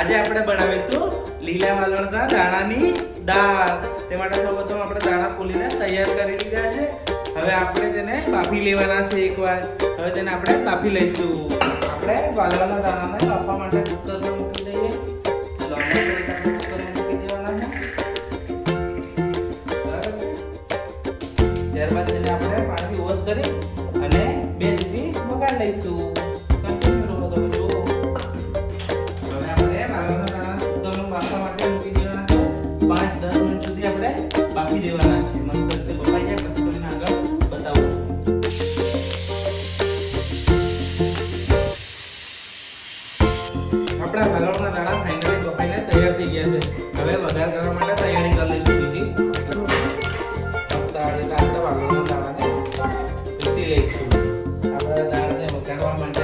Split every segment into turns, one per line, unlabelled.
આજે આપણે બનાવીશું લીલા વાલણના દાણાની દાળ. તે માટે સૌપ્રથમ આપણે દાણા ફૂલીને તૈયાર કરી લીધા છે. હવે આપણે તેને બાફી લેવાના છે એકવાર. હવે તેને આપણે બાફી લઈશું. આપણે વાલણના દાણાને બાફવા માટે કુકરમાં મૂકી દઈએ. ચલો? ત્યારબાદ તેને આપણે પાણીથી વોશ કરી અને બે સીટી વગાડી લઈશું. પાંચ, દસ મિનિટ સુધી આપણે બાફી દેવાના છે મસ્ત બતાવું આપણા હલવના દાણા ફાઇનલી તૈયાર થઈ ગયા છે. હવે વઘાર કરવા માટે તૈયારી કરી લઈશું બીજી. વઘારવા માટે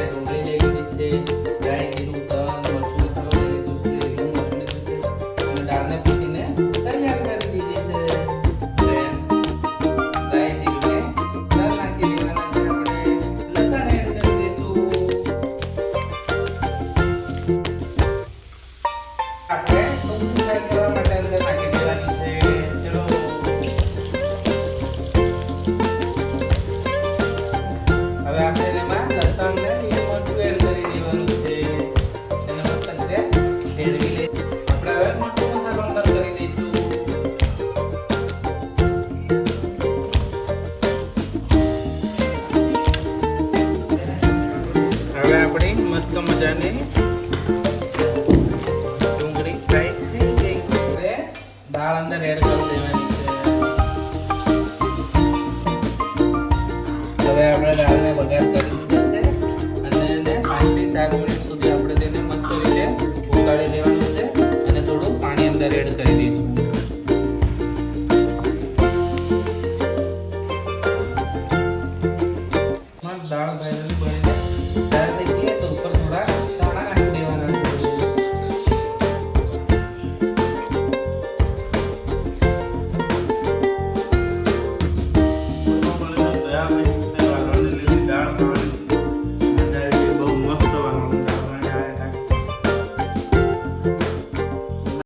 હવે આપણે એમાં કરી દેવાનું છે. તેને મસ્ત રીતે કરી દઈશું. હવે આપણી મસ્ત મજાની હવે આપણે દાળને વઘાર કરી દીધો છે અને એને પાંચથી સાત મિનિટ સુધી આપણે તેને મસ્ત રીતે ઉકાળી દેવાનું છે અને થોડું પાણી અંદર એડ કરી time.